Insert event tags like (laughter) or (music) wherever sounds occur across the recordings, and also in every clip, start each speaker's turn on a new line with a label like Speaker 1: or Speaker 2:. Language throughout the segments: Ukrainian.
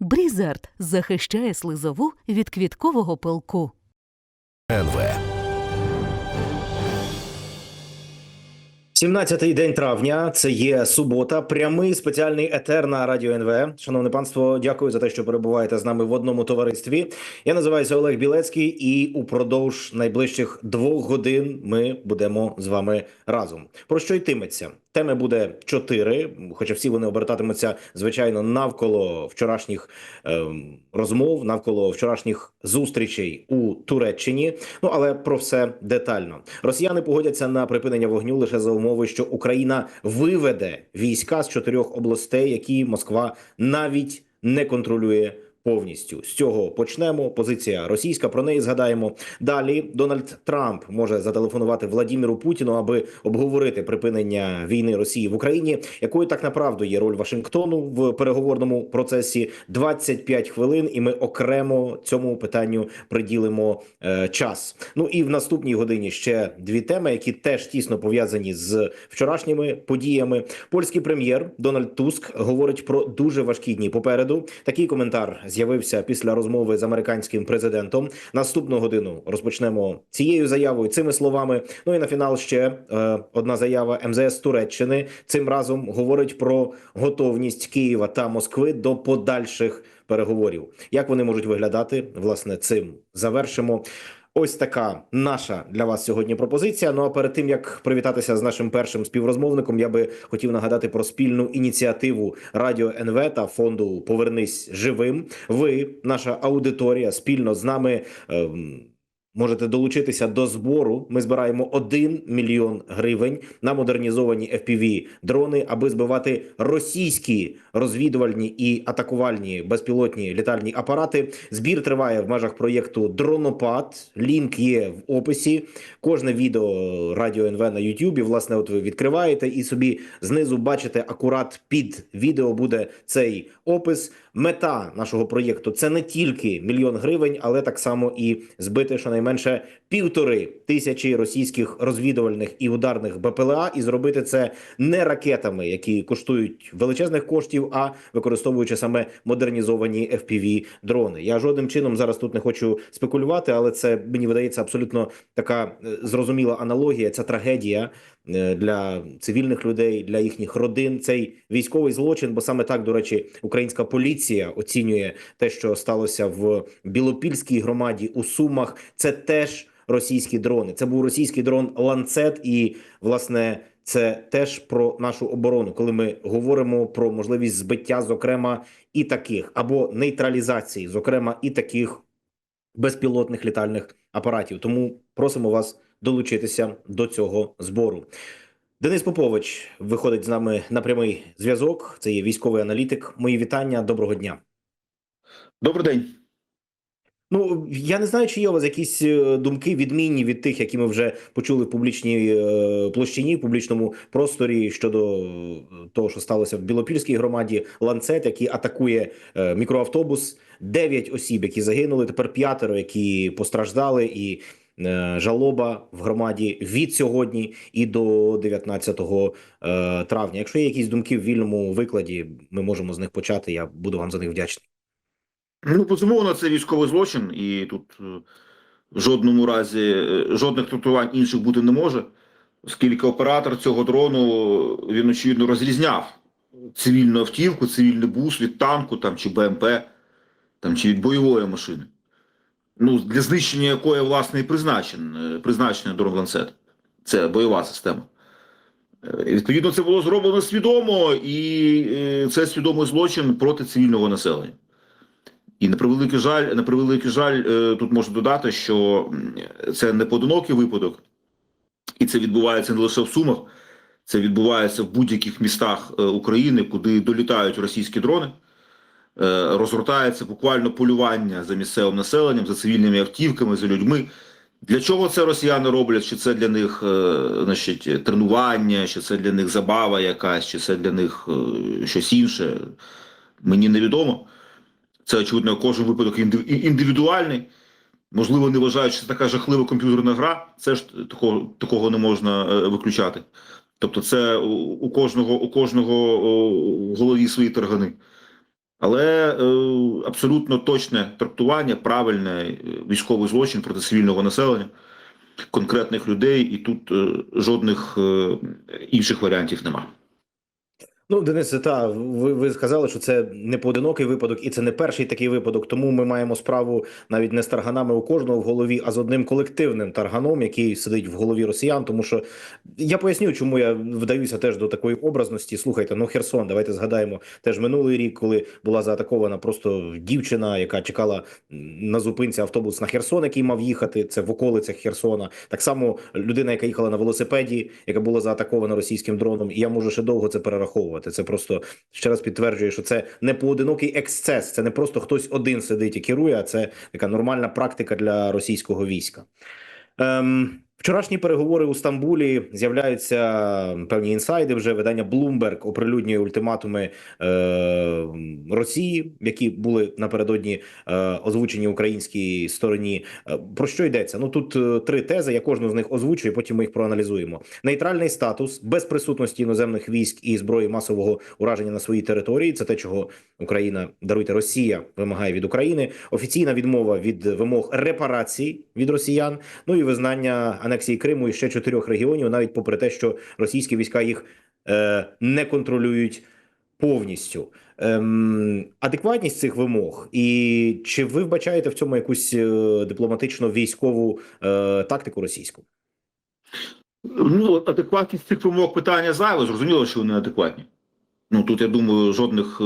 Speaker 1: Брізард захищає слизову від квіткового пилку.
Speaker 2: НВ.
Speaker 3: 17-й день травня. Це є субота. Прямий спеціальний етер на радіо НВ. Шановне панство, дякую за те, що перебуваєте з нами в одному товаристві. Я називаюся Олег Білецький, і упродовж найближчих двох годин ми будемо з вами разом. Про що йтиметься? Теми буде чотири, хоча всі вони обертатимуться звичайно навколо вчорашніх ем, розмов, навколо вчорашніх зустрічей у Туреччині. Ну але про все детально. Росіяни погодяться на припинення вогню лише за умови, що Україна виведе війська з чотирьох областей, які Москва навіть не контролює. Повністю з цього почнемо. Позиція російська про неї згадаємо. Далі Дональд Трамп може зателефонувати Владіміру Путіну, аби обговорити припинення війни Росії в Україні. Якою так направду є роль Вашингтону в переговорному процесі? 25 хвилин, і ми окремо цьому питанню приділимо е, час. Ну і в наступній годині ще дві теми, які теж тісно пов'язані з вчорашніми подіями. Польський прем'єр Дональд Туск говорить про дуже важкі дні попереду. Такий коментар з'явився після розмови з американським президентом. Наступну годину розпочнемо цією заявою, цими словами. Ну і на фінал ще е, одна заява МЗС Туреччини. Цим разом говорить про готовність Києва та Москви до подальших переговорів. Як вони можуть виглядати? Власне, цим завершимо. Ось така наша для вас сьогодні пропозиція. Ну а перед тим як привітатися з нашим першим співрозмовником, я би хотів нагадати про спільну ініціативу Радіо НВ та фонду Повернись живим. Ви, наша аудиторія, спільно з нами. ем, Можете долучитися до збору. Ми збираємо 1 мільйон гривень на модернізовані fpv дрони, аби збивати російські розвідувальні і атакувальні безпілотні літальні апарати. Збір триває в межах проєкту Дронопад. Лінк є в описі. Кожне відео радіо НВ на Ютубі. Власне, от ви відкриваєте і собі знизу бачите акурат під відео буде цей опис. Мета нашого проєкту це не тільки мільйон гривень, але так само і збити щонайменше півтори тисячі російських розвідувальних і ударних БПЛА, і зробити це не ракетами, які коштують величезних коштів, а використовуючи саме модернізовані fpv дрони. Я жодним чином зараз тут не хочу спекулювати, але це мені видається абсолютно така е, зрозуміла аналогія. Ця трагедія для цивільних людей, для їхніх родин. Цей військовий злочин, бо саме так, до речі, українська поліція оцінює те, що сталося в Білопільській громаді у Сумах. Це теж російські дрони. Це був російський дрон ланцет, і власне. Це теж про нашу оборону, коли ми говоримо про можливість збиття, зокрема, і таких або нейтралізації, зокрема, і таких безпілотних літальних апаратів. Тому просимо вас долучитися до цього збору. Денис Попович виходить з нами на прямий зв'язок. Це є військовий аналітик. Мої вітання. Доброго дня.
Speaker 4: Добрий день.
Speaker 3: Ну я не знаю, чи є у вас якісь е, думки відмінні від тих, які ми вже почули в публічній е, площині, в публічному просторі щодо е, того, що сталося в Білопільській громаді. Ланцет, який атакує мікроавтобус, дев'ять осіб, які загинули. Тепер п'ятеро, які постраждали, і жалоба в громаді від сьогодні і до 19 е, травня. Якщо є якісь думки в вільному викладі, ми можемо з них почати. Я буду вам за них вдячний.
Speaker 4: Ну, безумовно, це військовий злочин, і тут е, в жодному разі е, жодних трактувань інших бути не може, оскільки оператор цього дрону він очевидно розрізняв цивільну автівку, цивільний бус від танку там чи БМП, там чи від бойової машини. Ну, для знищення якої власне і е, призначений дрон ланцет. Це бойова система. Е, Відповідно, це було зроблено свідомо, і е, це свідомий злочин проти цивільного населення. І на превеликий жаль, на превеликий жаль, тут можу додати, що це не поодинокий випадок, і це відбувається не лише в Сумах, це відбувається в будь-яких містах України, куди долітають російські дрони. Е, Розгортається буквально полювання за місцевим населенням, за цивільними автівками, за людьми. Для чого це росіяни роблять? Чи це для них е, значить, тренування, чи це для них забава якась, чи це для них е, щось інше? Мені невідомо. Це, очевидно, кожен випадок індивідуальний. Можливо, не вважають, що це така жахлива комп'ютерна гра. Це ж такого, такого не можна виключати. Тобто, це у, у кожного у кожного в голові свої таргани. Але е, абсолютно точне трактування, правильне е, військовий злочин проти цивільного населення, конкретних людей, і тут е, жодних е, інших варіантів немає.
Speaker 3: Ну, Денисе, та ви, ви сказали, що це не поодинокий випадок, і це не перший такий випадок. Тому ми маємо справу навіть не з тарганами у кожного в голові, а з одним колективним тарганом, який сидить в голові росіян. Тому що я поясню, чому я вдаюся теж до такої образності. Слухайте, ну Херсон, давайте згадаємо теж минулий рік, коли була заатакована просто дівчина, яка чекала на зупинці автобус на Херсон, який мав їхати. Це в околицях Херсона. Так само людина, яка їхала на велосипеді, яка була заатакована російським дроном. І я можу ще довго це перераховувати. Це просто ще раз підтверджує, що це не поодинокий ексцес, це не просто хтось один сидить і керує, а це така нормальна практика для російського війська. Ем, вчорашні переговори у Стамбулі з'являються певні інсайди. Вже видання Bloomberg оприлюднює ультиматуми е, Росії, які були напередодні е, озвучені українській стороні. Е, Про що йдеться? Ну тут е, три тези. Я кожну з них озвучую, потім ми їх проаналізуємо. Нейтральний статус без присутності іноземних військ і зброї масового ураження на своїй території. Це те, чого Україна даруйте Росія вимагає від України. Офіційна відмова від вимог репарацій від росіян. Ну і визнання анексії Криму і ще чотирьох регіонів, навіть попри те, що російські війська їх е, не контролюють повністю. Ем, адекватність цих вимог, і чи ви вбачаєте в цьому якусь е, дипломатично військову е, тактику російську?
Speaker 4: Ну, адекватність цих вимог питання зайве, зрозуміло, що вони адекватні. Ну тут, я думаю, жодних е,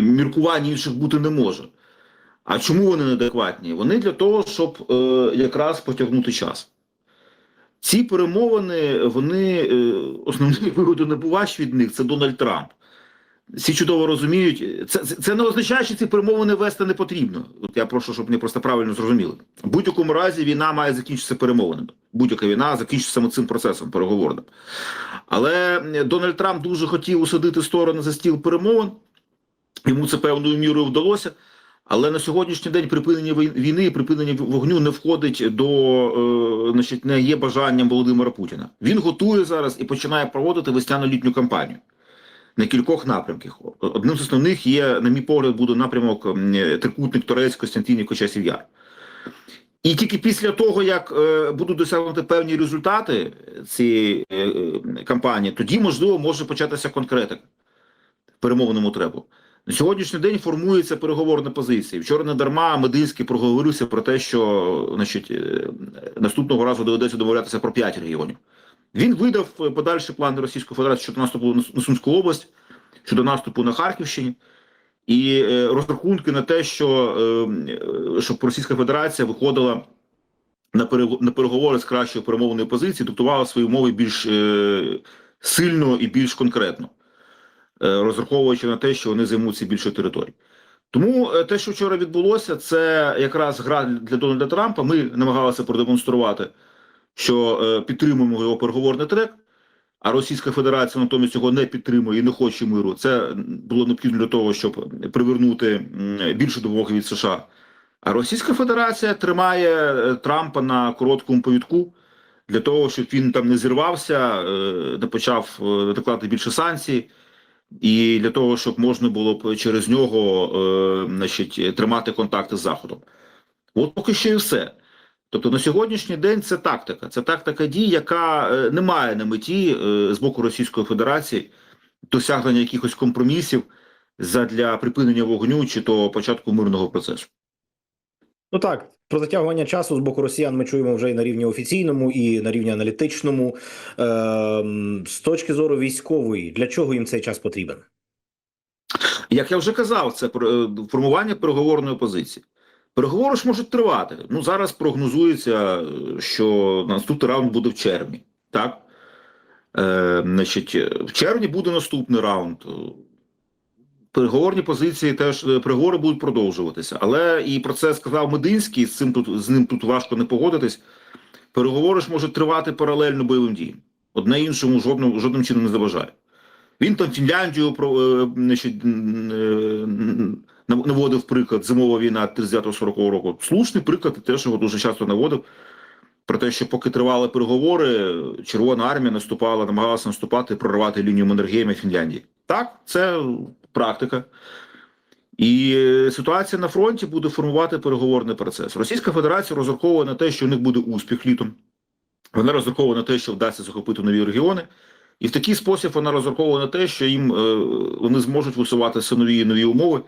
Speaker 4: міркувань інших бути не може. А чому вони неадекватні? Вони для того, щоб е, якраз потягнути час. Ці перемовини, вони е, основний (laughs) вигодонабувач від них це Дональд Трамп. Всі чудово розуміють, це, це, не означає, що ці перемовини вести не потрібно. От я прошу, щоб мене просто правильно зрозуміли. В будь-якому разі війна має закінчитися перемовинами. Будь-яка війна закінчиться саме цим процесом переговорним. Але Дональд Трамп дуже хотів усадити сторони за стіл перемовин. Йому це певною мірою вдалося. Але на сьогоднішній день припинення війни припинення вогню не входить до е, значить, не є бажанням Володимира Путіна. Він готує зараз і починає проводити весняно-літню кампанію на кількох напрямках. Одним з основних є, на мій погляд, буде напрямок трикутник Торець Костянтинів Кочасів Яр. І тільки після того, як е, будуть досягнути певні результати цієї е, кампанії, тоді можливо може початися конкретика перемовному требу. На сьогоднішній день формується переговорна позиція. Вчора не дарма Мединський проговорився про те, що значить, е, наступного разу доведеться домовлятися про п'ять регіонів. Він видав е, подальші плани Російської Федерації щодо наступу на Сумську область, щодо наступу на Харківщині, і е, розрахунки на те, що щоб Російська Федерація виходила на перего- переговори з кращою перемовною позиції, диктувала свої умови більш сильно і більш конкретно, розраховуючи на те, що вони займуться більше територій. Тому е, те, що вчора відбулося, це якраз гра для Дональда Трампа. Ми намагалися продемонструвати, що е, підтримуємо його переговорний трек, а Російська Федерація натомість його не підтримує і не хоче миру. Це було необхідно для того, щоб привернути більше допомоги від США. А Російська Федерація тримає е, Трампа на короткому повідку для того, щоб він там не зірвався, е, не почав е, накладати більше санкцій, і для того, щоб можна було б через нього е, значить, тримати контакти з Заходом. От поки що і все. Тобто на сьогоднішній день це тактика. Це тактика дій, яка е, не має на меті е, з боку Російської Федерації досягнення якихось компромісів задля припинення вогню чи то початку мирного процесу.
Speaker 3: Ну так, про затягування часу з боку росіян ми чуємо вже і на рівні офіційному, і на рівні аналітичному. Ем, з точки зору військової, для чого їм цей час потрібен?
Speaker 4: Як я вже казав, це е, формування переговорної позиції. Переговори ж можуть тривати. Ну зараз прогнозується, е, що наступний раунд буде в червні. Так? Е, значить, в червні буде наступний раунд. Переговорні позиції теж е, переговори будуть продовжуватися. Але і про це сказав Мединський, з цим тут з ним тут важко не погодитись. Переговори ж можуть тривати паралельно бойовим діям. Одне іншому жодним, жодним чином не заважає. Він там Фінляндію про е, наводив приклад зимова війна 39-40 року. Слушний приклад, і теж його дуже часто наводив. Про те, що поки тривали переговори, Червона армія наступала, намагалася наступати і проривати лінію Маннергейма Фінляндії. Так, це практика. І ситуація на фронті буде формувати переговорний процес. Російська Федерація розраховує на те, що у них буде успіх літом. Вона розраховує на те, що вдасться захопити нові регіони. І в такий спосіб вона розраховує на те, що їм е, вони зможуть висуватися нові і нові умови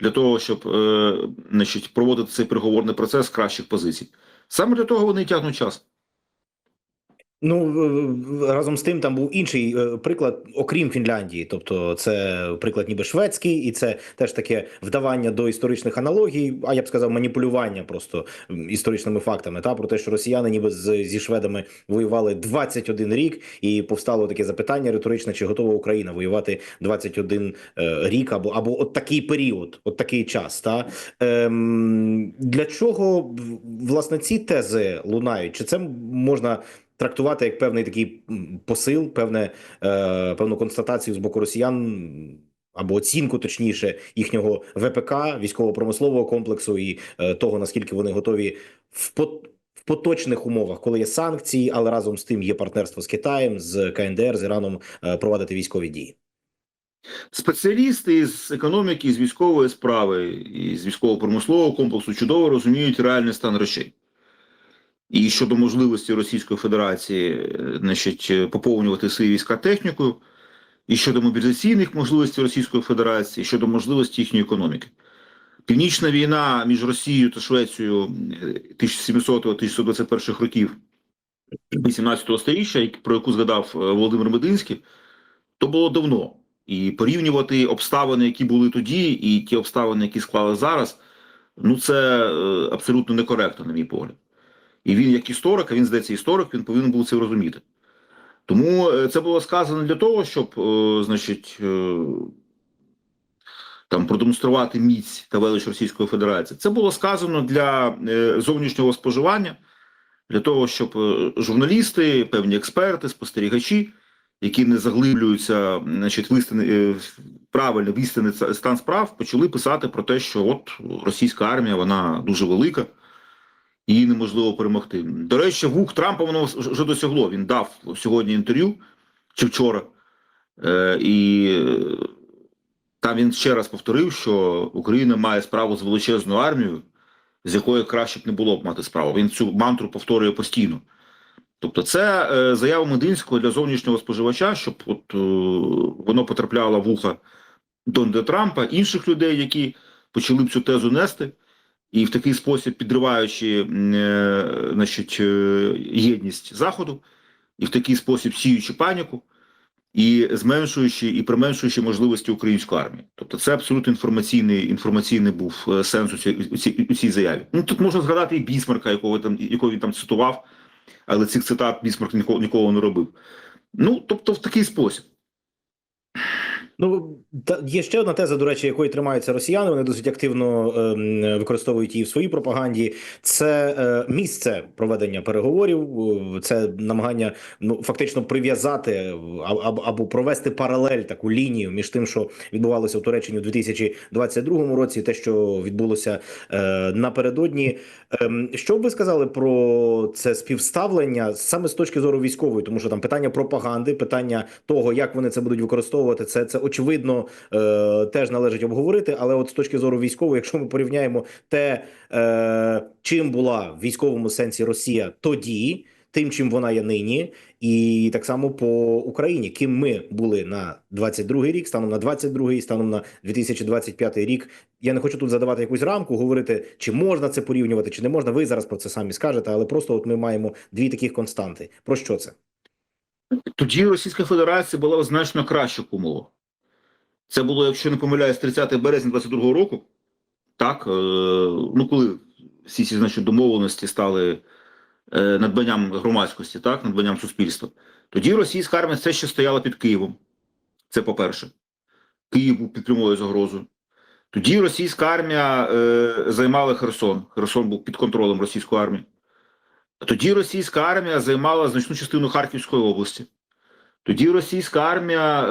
Speaker 4: для того, щоб е, значить, проводити цей переговорний процес з кращих позицій. Саме для того вони тягнуть час.
Speaker 3: Ну разом з тим, там був інший е, приклад, окрім Фінляндії. Тобто, це приклад ніби шведський, і це теж таке вдавання до історичних аналогій. А я б сказав, маніпулювання просто історичними фактами. Та про те, що росіяни ніби з, зі шведами воювали 21 рік, і повстало таке запитання риторичне: чи готова Україна воювати 21 е, рік, або або от такий період, от такий час. Та ем, для чого власне ці тези лунають? Чи це можна? Трактувати як певний такий посил, певне, е, певну констатацію з боку росіян. Або оцінку, точніше, їхнього ВПК, військово-промислового комплексу і е, того, наскільки вони готові в, пот- в поточних умовах, коли є санкції, але разом з тим є партнерство з Китаєм, з КНДР, з Іраном е, проводити військові дії.
Speaker 4: Спеціалісти з економіки, з військової справи і з військово-промислового комплексу чудово розуміють реальний стан речей. І щодо можливості Російської Федерації е, значить, е, поповнювати свої війська технікою, і щодо мобілізаційних можливостей Російської Федерації, і щодо можливості їхньої економіки. Північна війна між Росією та Швецією 1700-1621 років 18 століття, про яку згадав е, Володимир Мединський, то було давно. І порівнювати обставини, які були тоді, і ті обставини, які склали зараз, ну це е, абсолютно некоректно, на мій погляд. І він, як історик, а він здається історик, він повинен був це розуміти. Тому е, це було сказано для того, щоб, е, значить, е, там продемонструвати міць та велич Російської Федерації. Це було сказано для зовнішнього споживання, для того, щоб журналісти, певні експерти, спостерігачі, які не заглиблюються, значить, в істини, правильно в істинний стан справ, почали писати про те, що от російська армія вона дуже велика, її неможливо перемогти. До речі, вух Трампа воно вже досягло. Він дав сьогодні інтерв'ю чи вчора, е, і е, там він ще раз повторив, що Україна має справу з величезною армією, з якою краще б не було б мати справу. Він цю мантру повторює постійно. Тобто, це е, заява Мединського для зовнішнього споживача, щоб от е, воно потрапляло в уха Дональда Трампа, інших людей, які почали б цю тезу нести, і в такий спосіб підриваючи е, значить, е, єдність Заходу, і в такий спосіб сіючи паніку, і зменшуючи і применшуючи можливості української армії. Тобто, це абсолютно інформаційний інформаційний був е, сенс у цій, у цій, у цій заяві. Ну тут можна згадати і Бісмарка, якого там якого він там цитував, але цих цитат Бісмарк ніколи, ніколи не робив. Ну тобто, в такий спосіб.
Speaker 3: Ну та є ще одна теза, до речі, якої тримаються росіяни. Вони досить активно ем, використовують її в своїй пропаганді. Це е, місце проведення переговорів, е, це намагання ну фактично прив'язати е, або, або провести паралель таку лінію між тим, що відбувалося в Туреччині у 2022 році, і те, що відбулося е, напередодні. Ем, що б ви сказали про це співставлення саме з точки зору військової, тому що там питання пропаганди, питання того, як вони це будуть використовувати, це це очевидно е, теж належить обговорити. Але от з точки зору військової, якщо ми порівняємо те, е, чим була в військовому сенсі Росія тоді, тим, чим вона є нині, і так само по Україні, ким ми були на 22-й рік, станом на 22-й, станом на 2025 рік. Я не хочу тут задавати якусь рамку, говорити, чи можна це порівнювати, чи не можна. Ви зараз про це самі скажете, але просто от ми маємо дві таких константи. Про що це?
Speaker 4: Тоді Російська Федерація була в значно кращих умовах. Це було, якщо не помиляюсь, 30 березня 22-го року. Так, е, ну коли всі ці значить, домовленості стали надбанням громадськості, так, надбанням суспільства. Тоді російська армія все ще стояла під Києвом. Це по-перше. Київ був під прямою загрозою. Тоді російська армія е, займала Херсон. Херсон був під контролем російської армії. Тоді російська армія займала значну частину Харківської області. Тоді російська армія е,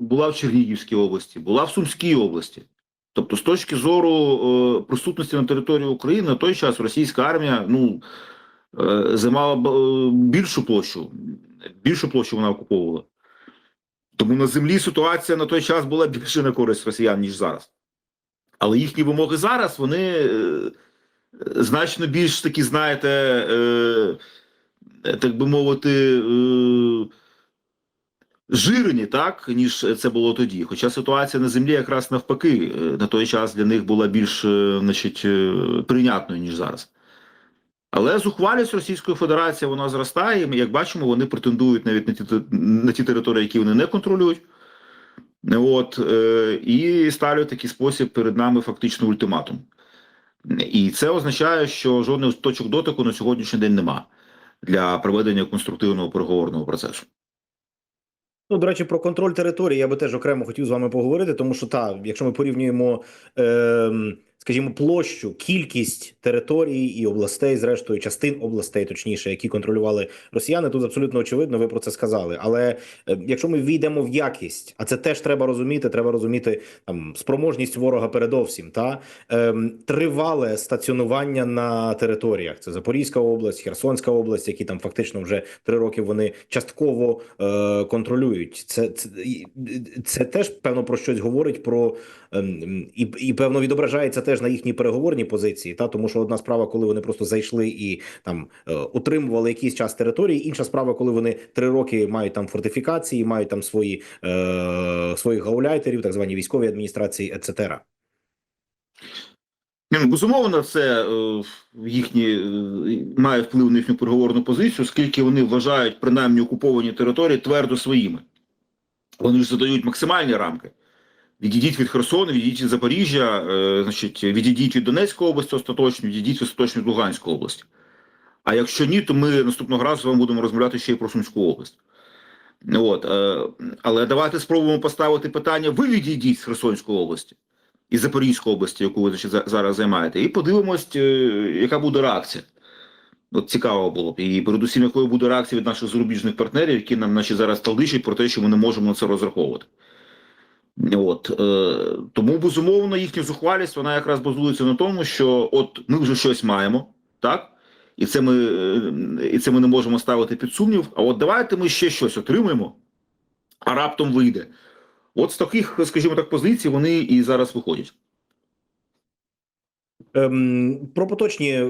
Speaker 4: була в Чернігівській області, була в Сумській області. Тобто, з точки зору е, присутності на території України, на той час російська армія ну, е, займала б- е, більшу площу, більшу площу вона окуповувала. Тому на землі ситуація на той час була більше на користь росіян, ніж зараз. Але їхні вимоги зараз вони е, значно більш такі, знаєте, е, так би мовити, е, жирні, так, ніж це було тоді. Хоча ситуація на землі якраз навпаки е, на той час для них була більш е, значить, е, прийнятною, ніж зараз. Але зухвалість Російської Федерації вона зростає. і ми, Як бачимо, вони претендують навіть на ті, на ті території, які вони не контролюють. От, е, і ставлять такий спосіб перед нами фактично ультиматум. І це означає, що жодних точок дотику на сьогоднішній день нема для проведення конструктивного переговорного процесу.
Speaker 3: Ну, до речі, про контроль території я би теж окремо хотів з вами поговорити, тому що так, якщо ми порівнюємо, е, скажімо, площу, кількість територій і областей, зрештою, частин областей, точніше, які контролювали росіяни, тут абсолютно очевидно, ви про це сказали. Але е, якщо ми війдемо в якість, а це теж треба розуміти, треба розуміти там спроможність ворога передовсім, та е, тривале стаціонування на територіях. Це Запорізька область, Херсонська область, які там фактично вже три роки вони частково е, контролюють. Це, це, це теж певно про щось говорить про ем, і, і певно відображається теж на їхній переговорній позиції. Та тому, що одна справа, коли вони просто зайшли і там е, утримували якийсь час території. Інша справа, коли вони три роки мають там фортифікації, мають там свої е, своїх гауляйтерів, так звані військові адміністрації, etc.
Speaker 4: Ну, безумовно, це е, їхні е, має вплив на їхню переговорну позицію, оскільки вони вважають принаймні окуповані території твердо своїми. Вони ж задають максимальні рамки. Відійдіть від Херсону, відійдіть від Запоріжжя, е, значить, відійдіть від Донецької області остаточно, відійдіть остаточно від Луганської області. А якщо ні, то ми наступного разу з вами будемо розмовляти ще й про Сумську область. От, е, але давайте спробуємо поставити питання: ви відійдіть з Херсонської області і Запорізької області, яку ви значить, зараз займаєте, і подивимось, е, яка буде реакція. От цікаво було б. І передусім, якою буде реакція від наших зарубіжних партнерів, які нам значить, зараз талдичать про те, що ми не можемо на це розраховувати. От, е, тому, безумовно, їхня зухвалість вона якраз базується на тому, що от ми вже щось маємо, так? І це ми, е, і це ми не можемо ставити під сумнів. А от давайте ми ще щось отримаємо, а раптом вийде. От з таких, скажімо так, позицій вони і зараз виходять.
Speaker 3: Ем, про поточні е,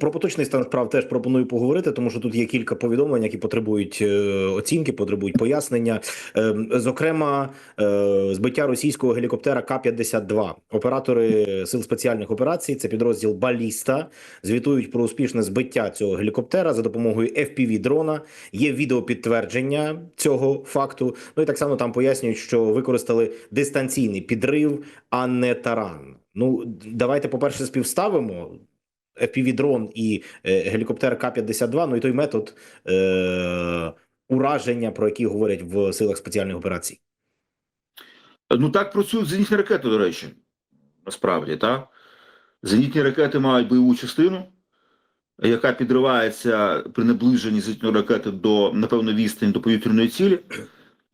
Speaker 3: про поточний стан справ теж пропоную поговорити, тому що тут є кілька повідомлень, які потребують е, оцінки, потребують пояснення. Ем, зокрема, е, збиття російського гелікоптера К-52. Оператори сил спеціальних операцій, це підрозділ Баліста, звітують про успішне збиття цього гелікоптера за допомогою fpv дрона. Є відеопідтвердження цього факту. Ну і так само там пояснюють, що використали дистанційний підрив, а не таран. Ну, давайте, по-перше, співставимо FPV-дрон і е, гелікоптер К-52, ну і той метод е, ураження, про який говорять в силах спеціальних операцій.
Speaker 4: Ну так працюють зенітні ракети, до речі, насправді, так? Зенітні ракети мають бойову частину, яка підривається при наближенні зенітної ракети до, напевно, відстані до повітряної цілі,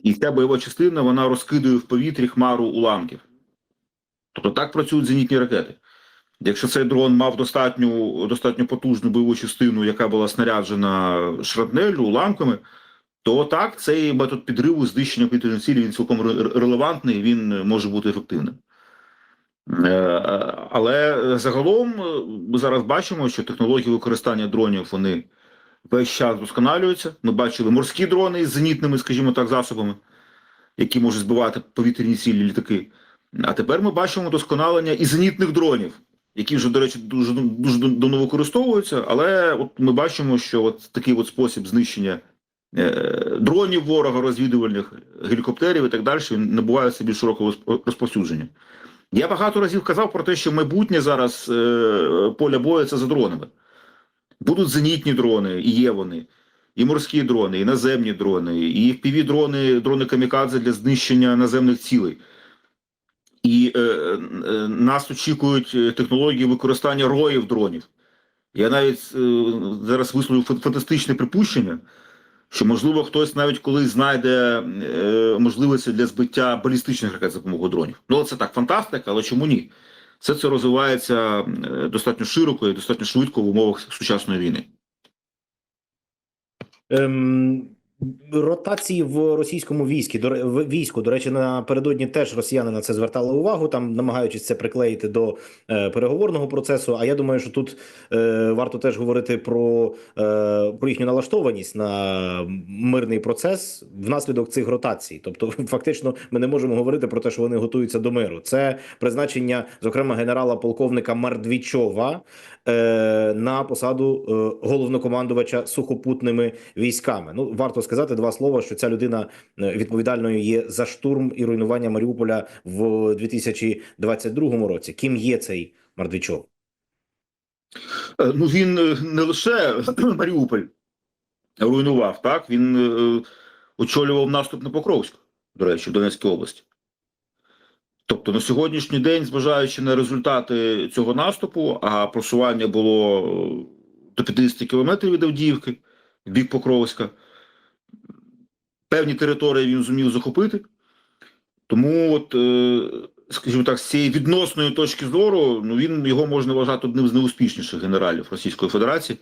Speaker 4: і ця бойова частина вона розкидує в повітрі хмару уламків. Тобто так працюють зенітні ракети. Якщо цей дрон мав достатню, достатньо потужну бойову частину, яка була снаряджена шрапнеллю, уламками, то так, цей метод підриву знищення повітряної цілі він цілком релевантний, він може бути ефективним. Е, Але загалом е, ми зараз бачимо, що технології використання дронів вони весь час вдосконалюються. Ми бачили морські дрони з зенітними, скажімо так, засобами, які можуть збивати повітряні цілі літаки. А тепер ми бачимо досконалення і зенітних дронів, які вже, до речі, дуже дуже давно використовуються. Але от ми бачимо, що от такий от спосіб знищення е, дронів ворога, розвідувальних гелікоптерів і так далі, набуває собі широкого розповсюдження. Я багато разів казав про те, що майбутнє зараз е, поля бою це за дронами. Будуть зенітні дрони, і є вони, і морські дрони, і наземні дрони, і fpv дрони, дрони камікадзе для знищення наземних цілей. І е, е, нас очікують е, технології використання роїв дронів. Я навіть е, зараз висловив фантастичне припущення, що можливо хтось навіть колись знайде е, можливості для збиття балістичних ракет за допомогою дронів. Ну це так, фантастика, але чому ні? Все це розвивається е, достатньо широко і достатньо швидко в умовах сучасної війни.
Speaker 3: Ем, Ротації в російському війську до війську. До речі, напередодні теж росіяни на це звертали увагу, там намагаючись це приклеїти до е, переговорного процесу. А я думаю, що тут е, варто теж говорити про, е, про їхню налаштованість на мирний процес внаслідок цих ротацій. Тобто, (laughs) фактично, ми не можемо говорити про те, що вони готуються до миру. Це призначення, зокрема, генерала полковника Мардвічова на посаду е, головнокомандувача сухопутними військами. Ну варто сказати два слова, що ця людина е, відповідальною є за штурм і руйнування Маріуполя в 2022 році. Ким є цей Мардвічов?
Speaker 4: Е, Ну він е, не лише (clears throat) Маріуполь руйнував, так він е, очолював наступ на Покровськ, до речі, в Донецькій області. Тобто на сьогоднішній день, зважаючи на результати цього наступу, а просування було до 50 кілометрів від Авдіївки, в бік Покровська, певні території він зумів захопити. Тому, от, е, скажімо так, з цієї відносної точки зору, ну він його можна вважати одним з найуспішніших генералів Російської Федерації,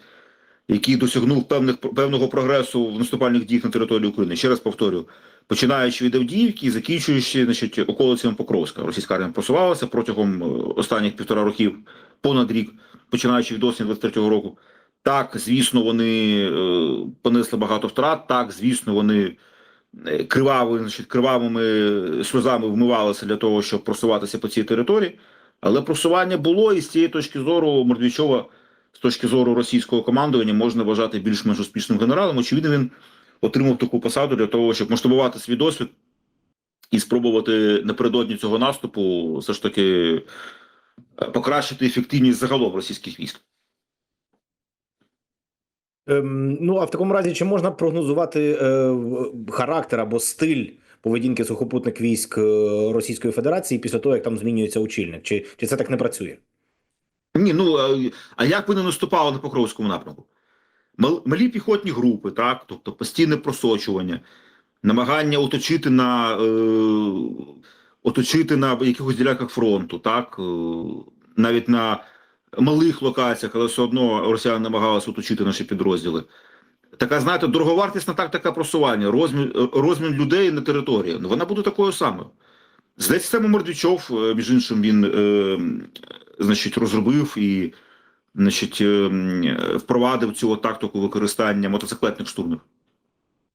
Speaker 4: який досягнув певних певного прогресу в наступальних діях на території України. Ще раз повторюю, починаючи від Авдіївки закінчуючи значить, околицями Покровська. Російська армія просувалася протягом е, останніх півтора років, понад рік, починаючи від осені 23-го року. Так, звісно, вони е, понесли багато втрат. Так, звісно, вони е, кривави, значить, кривавими сльозами вмивалися для того, щоб просуватися по цій території. Але просування було, і з цієї точки зору Мордвічова, з точки зору російського командування, можна вважати більш-менш успішним генералом. Очевидно, він отримав таку посаду для того, щоб масштабувати свій досвід і спробувати напередодні цього наступу все ж таки е, покращити ефективність загалом російських військ.
Speaker 3: Ем, ну а в такому разі, чи можна прогнозувати е, характер або стиль поведінки сухопутних військ е, Російської Федерації після того, як там змінюється очільник? Чи, чи це так не працює?
Speaker 4: Ні, ну а- як вони наступали на Покровському напрямку? Малі піхотні групи, так, тобто постійне просочування, намагання оточити на, е, оточити на якихось ділянках фронту, так, е, навіть на малих локаціях, але все одно росіяни намагалися оточити наші підрозділи. Така, знаєте, дороговартісна тактика просування, розмін, розмін людей на території. Ну, вона буде такою самою. Здається, саме Мордвічов, е, між іншим, він е, значить, розробив і значить, е, впровадив цю тактику використання мотоциклетних штурмів,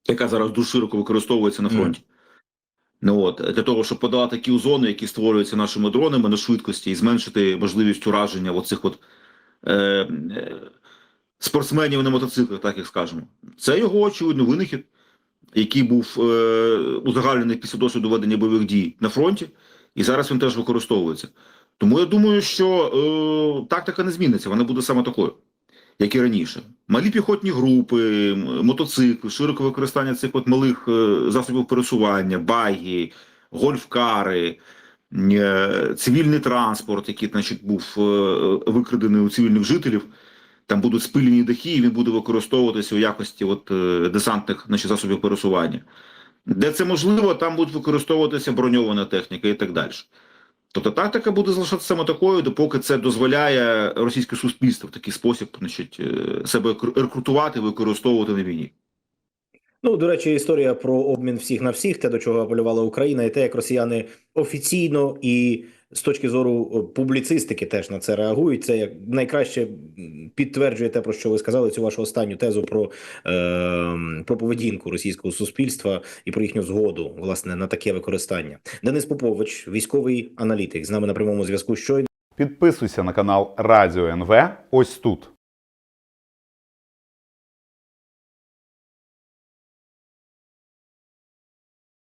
Speaker 4: яка зараз дуже широко використовується на фронті. Ну от для того, щоб подолати ті зони, які створюються нашими дронами на швидкості, і зменшити можливість ураження оцих от е, е, спортсменів на мотоциклах, так як скажемо. Це його очевидно винахід, який був е, узагальнений після досвіду ведення бойових дій на фронті, і зараз він теж використовується. Тому я думаю, що е, тактика не зміниться, вона буде саме такою, як і раніше. Малі піхотні групи, мотоцикли, широке використання цих от малих е, засобів пересування, баги, гольфкари, е, цивільний транспорт, який значить, був е, викрадений у цивільних жителів. Там будуть спилені дахи, і він буде використовуватися у якості от, е, десантних значить, засобів пересування. Де це можливо, там будуть використовуватися броньована техніка і так далі. Тобто тактика буде залишатися саме такою, допоки це дозволяє російське суспільство в такий спосіб значить, е, себе рекру- рекрутувати, використовувати на війні.
Speaker 3: Ну, до речі, історія про обмін всіх на всіх, те, до чого апелювала Україна, і те, як росіяни офіційно і з точки зору е, публіцистики теж на це реагують. Це як найкраще підтверджує те, про що ви сказали, цю вашу останню тезу про, е, про поведінку російського суспільства і про їхню згоду власне на таке використання. Денис Попович, військовий аналітик, з нами на прямому зв'язку. Щойно.
Speaker 2: Підписуйся на канал Радіо НВ ось тут.